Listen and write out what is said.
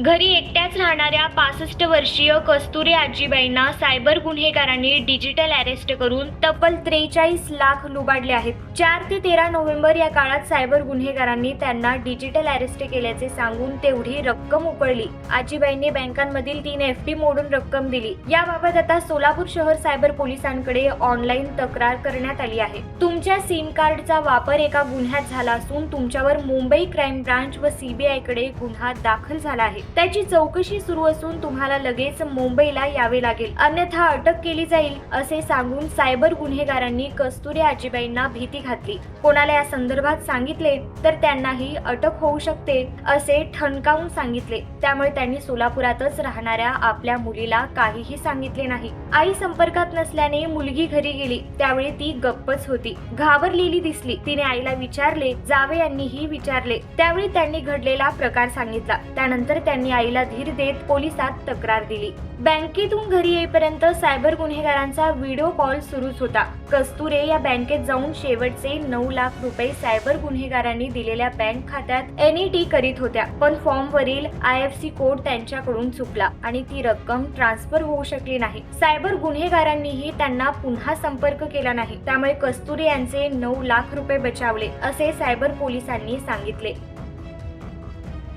घरी एकट्याच राहणाऱ्या पासष्ट वर्षीय कस्तुरी आजीबाईंना सायबर गुन्हेगारांनी डिजिटल अरेस्ट करून तब्बल त्रेचाळीस लाख लुबाडले आहेत. चार ते तेरा नोव्हेंबर या काळात सायबर गुन्हेगारांनी त्यांना डिजिटल अरेस्ट केल्याचे सांगून तेवढी रक्कम उकळली. आजीबाईंनी बँकांमधील तीन एफ डी मोडून रक्कम दिली. याबाबत आता सोलापूर शहर सायबर पोलिसांकडे ऑनलाईन तक्रार करण्यात आली आहे. तुमच्या सिम कार्डचा वापर एका गुन्ह्यात झाला असून तुमच्यावर मुंबई क्राईम ब्रांच व सीबीआयकडे गुन्हा दाखल झाला आहे. त्याची चौकशी सुरू असून तुम्हाला लगेच मुंबईला यावे लागेल. अन्यथा अटक केली जाईल असे सांगून सायबर गुन्हेगारांनी कस्तुरी आजीबाईंना भीती घातली. कोणाला या संदर्भात सांगितले तर त्यांनाही अटक होऊ शकते असे ठणकावून सांगितले. त्यामुळे त्यांनी सोलापुरातच राहणाऱ्या आपल्या मुलीला काहीही सांगितले नाही. आई संपर्कात नसल्याने मुलगी घरी गेली. त्यावेळी ती गप्पच होती. घाबरलेली दिसली. तिने आईला विचारले जावे यांनीही विचारले. त्यावेळी त्यांनी घडलेला प्रकार सांगितला. त्यानंतर त्यांनी आईला धीर देत पोलिसात तक्रार दिली. बँकेतून घरी येईपर्यंत सायबर गुन्हेगारांचा व्हिडिओ कॉल सुरूच होता. कस्तुरे या बँकेत जाऊन शेवटचे नऊ लाख रुपये सायबर गुन्हेगारांनी दिलेल्या बँक खात्यात एनईटी करीत होत्या. पण फॉर्म वरील आय एफ सी कोड त्यांच्याकडून चुकला आणि ती रक्कम ट्रान्सफर होऊ शकली नाही. सायबर गुन्हेगारांनीही त्यांना पुन्हा संपर्क केला नाही. त्यामुळे कस्तुरे यांचे नऊ लाख रुपये बचावले असे सायबर पोलिसांनी सांगितले.